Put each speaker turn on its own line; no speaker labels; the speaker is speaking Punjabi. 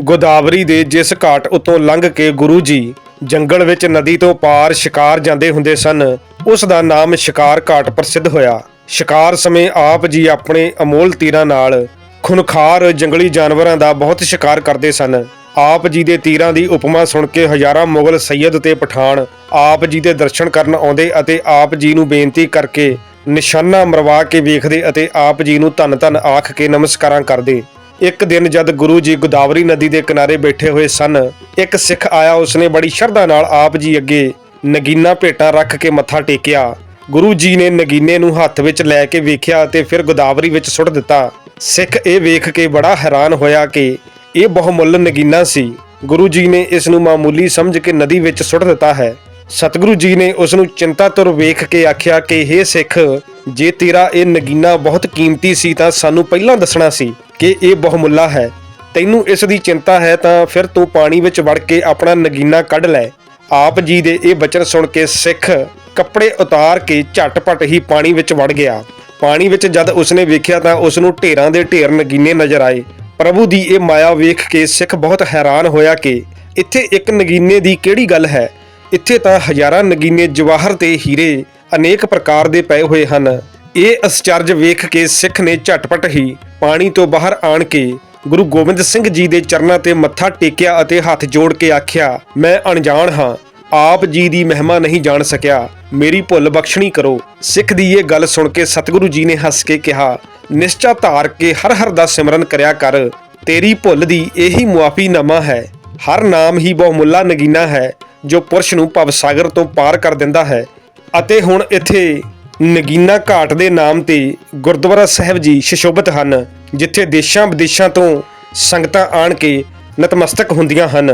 ਗੋਦਾਵਰੀ ਦੇ ਜਿਸ ਘਾਟ ਉਤੋਂ ਲੰਘ ਕੇ ਗੁਰੂ ਜੀ ਜੰਗਲ ਵਿੱਚ ਨਦੀ ਤੋਂ ਪਾਰ ਸ਼ਿਕਾਰ ਜਾਂਦੇ ਹੁੰਦੇ ਸਨ, ਉਸ ਦਾ ਨਾਮ ਸ਼ਿਕਾਰ ਘਾਟ ਪ੍ਰਸਿੱਧ ਹੋਇਆ। ਸ਼ਿਕਾਰ ਸਮੇਂ ਆਪ ਜੀ ਆਪਣੇ ਅਮੋਲ ਤੀਰਾਂ ਨਾਲ ਖੁਨਖਾਰ ਜੰਗਲੀ ਜਾਨਵਰਾਂ ਦਾ ਬਹੁਤ ਸ਼ਿਕਾਰ ਕਰਦੇ ਸਨ। ਆਪ ਜੀ ਦੇ ਤੀਰਾਂ ਦੀ ਉਪਮਾ ਸੁਣ ਕੇ ਹਜ਼ਾਰਾਂ ਮੁਗਲ ਸੈਯਦ ਤੇ ਪਠਾਨ ਆਪ ਜੀ ਦੇ ਦਰਸ਼ਨ ਕਰਨ ਆਉਂਦੇ ਅਤੇ ਆਪ ਜੀ ਨੂੰ ਬੇਨਤੀ ਕਰਕੇ ਨਿਸ਼ਾਨਾ ਮਰਵਾ ਕੇ ਵੇਖਦੇ ਅਤੇ ਆਪ ਜੀ ਨੂੰ ਧੰਨ ਧੰਨ ਆਖ ਕੇ ਨਮਸਕਾਰਾਂ ਕਰਦੇ। ਇੱਕ ਦਿਨ ਜਦ ਗੁਰੂ ਜੀ ਗੋਦਾਵਰੀ ਨਦੀ ਦੇ ਕਿਨਾਰੇ ਬੈਠੇ ਹੋਏ ਸਨ, ਇੱਕ ਸਿੱਖ ਆਇਆ, ਉਸਨੇ ਬੜੀ ਸ਼ਰਧਾ ਨਾਲ ਆਪ ਜੀ ਅੱਗੇ ਨਗੀਨਾ ਭੇਟਾਂ ਰੱਖ ਕੇ ਮੱਥਾ ਟੇਕਿਆ। ਗੁਰੂ ਜੀ ਨੇ ਨਗੀਨੇ ਨੂੰ ਹੱਥ ਵਿੱਚ ਲੈ ਕੇ ਵੇਖਿਆ ਅਤੇ ਫਿਰ ਗੋਦਾਵਰੀ ਵਿੱਚ ਸੁੱਟ ਦਿੱਤਾ। ਸਿੱਖ ਇਹ ਵੇਖ ਕੇ ਬੜਾ ਹੈਰਾਨ ਹੋਇਆ ਕਿ ਇਹ ਬਹੁਮੁੱਲ ਨਗੀਨਾ ਸੀ। ਗੁਰੂ ਜੀ ਨੇ ਇਸ ਨੂੰ ਮਾਮੂਲੀ ਸਮਝ ਕੇ ਨਦੀ ਵਿੱਚ ਸੁੱਟ ਦਿੱਤਾ ਹੈ। ਸਤਿਗੁਰੂ ਜੀ ਨੇ ਉਸ ਨੂੰ ਚਿੰਤਾਤੁਰ ਵੇਖ ਕੇ ਆਖਿਆ ਕਿ हे ਸਿੱਖ, ਜੇ ਤੇਰਾ ਇਹ ਨਗੀਨਾ ਬਹੁਤ ਕੀਮਤੀ ਸੀ ਤਾਂ ਸਾਨੂੰ ਪਹਿਲਾਂ ਦੱਸਣਾ ਸੀ। ਕਿ ਇਹ ਬਹੁਮੁੱਲਾ ਹੈ। ਤੈਨੂੰ ਇਸ ਦੀ ਚਿੰਤਾ ਹੈ ਤਾਂ ਫਿਰ ਤੂੰ ਪਾਣੀ ਵਿੱਚ ਵੜ ਕੇ ਆਪਣਾ ਨਗੀਨਾ ਕੱਢ ਲੈ। ਆਪ ਜੀ ਦੇ ਇਹ ਬਚਨ ਸੁਣ ਕੇ ਸਿੱਖ ਕੱਪੜੇ ਉਤਾਰ ਕੇ ਝਟਪਟ ਹੀ ਪਾਣੀ ਵਿੱਚ ਵੜ ਗਿਆ। ਪਾਣੀ ਵਿੱਚ ਜਦ ਉਸਨੇ ਵੇਖਿਆ ਤਾਂ ਉਸ ਨੂੰ ਢੇਰਾਂ ਦੇ ਢੇਰ ਨਗੀਨੇ ਨਜ਼ਰ ਆਏ। ਪ੍ਰਭੂ ਦੀ ਇਹ ਮਾਇਆ ਵੇਖ ਕੇ ਸਿੱਖ ਬਹੁਤ ਹੈਰਾਨ ਹੋਇਆ ਕਿ ਇੱਥੇ ਇੱਕ ਨਗੀਨੇ ਦੀ ਕਿਹੜੀ ਗੱਲ ਹੈ? ਇੱਥੇ ਤਾਂ ਹਜ਼ਾਰਾਂ ਨਗੀਨੇ ਜਵਾਹਰ ਤੇ ਹੀਰੇ ਅਨੇਕ ਪ੍ਰਕਾਰ ਦੇ ਪਏ ਹੋਏ ਹਨ। ਇਹ ਅਸਚਰਜ ਵੇਖ ਕੇ ਸਿੱਖ ਨੇ ਝਟਪਟ ਹੀ ਪਾਣੀ ਤੋਂ ਬਾਹਰ ਆਣ ਕੇ ਗੁਰੂ ਗੋਬਿੰਦ ਸਿੰਘ ਜੀ ਦੇ ਚਰਨਾਂ ਤੇ ਮੱਥਾ ਟੇਕਿਆ ਅਤੇ ਹੱਥ ਜੋੜ ਕੇ ਆਖਿਆ, ਮੈਂ ਅਣਜਾਣ ਹਾਂ। ਆਪ ਜੀ ਦੀ ਮਹਿਮਾ ਨਹੀਂ ਜਾਣ ਸਕਿਆ। ਮੇਰੀ ਭੁੱਲ ਬਖਸ਼ਣੀ ਕਰੋ। ਸਿੱਖ ਦੀ ਇਹ ਗੱਲ ਸੁਣ ਕੇ ਸਤਿਗੁਰੂ ਜੀ ਨੇ ਹੱਸ ਕੇ ਕਿਹਾ, ਨਿਸ਼ਚਾ ਧਾਰ ਕੇ ਹਰ ਹਰ ਦਾ ਸਿਮਰਨ ਕਰਿਆ ਕਰ। ਤੇਰੀ ਭੁੱਲ ਦੀ ਇਹੀ ਮੁਆਫੀਨਾਮਾ ਹੈ। ਹਰ ਨਾਮ ਹੀ ਬਹੁਮੁੱਲਾ ਨਗੀਨਾ ਹੈ, ਜੋ ਪੁਰਸ਼ ਨੂੰ ਭਵ ਸਾਗਰ ਤੋਂ ਪਾਰ ਕਰ ਦਿੰਦਾ ਹੈ। ਅਤੇ ਹੁਣ ਇੱਥੇ ਨਗੀਨਾ ਘਾਟ ਦੇ ਨਾਮ ਤੇ ਗੁਰਦੁਆਰਾ ਸਾਹਿਬ ਜੀ ਸ਼ਿਸ਼ੋਭਿਤ ਹਨ, ਜਿੱਥੇ ਦੇਸ਼ਾਂ ਵਿਦੇਸ਼ਾਂ ਤੋਂ ਸੰਗਤਾਂ ਆਣ ਕੇ ਨਤਮਸਤਕ ਹੁੰਦੀਆਂ ਹਨ।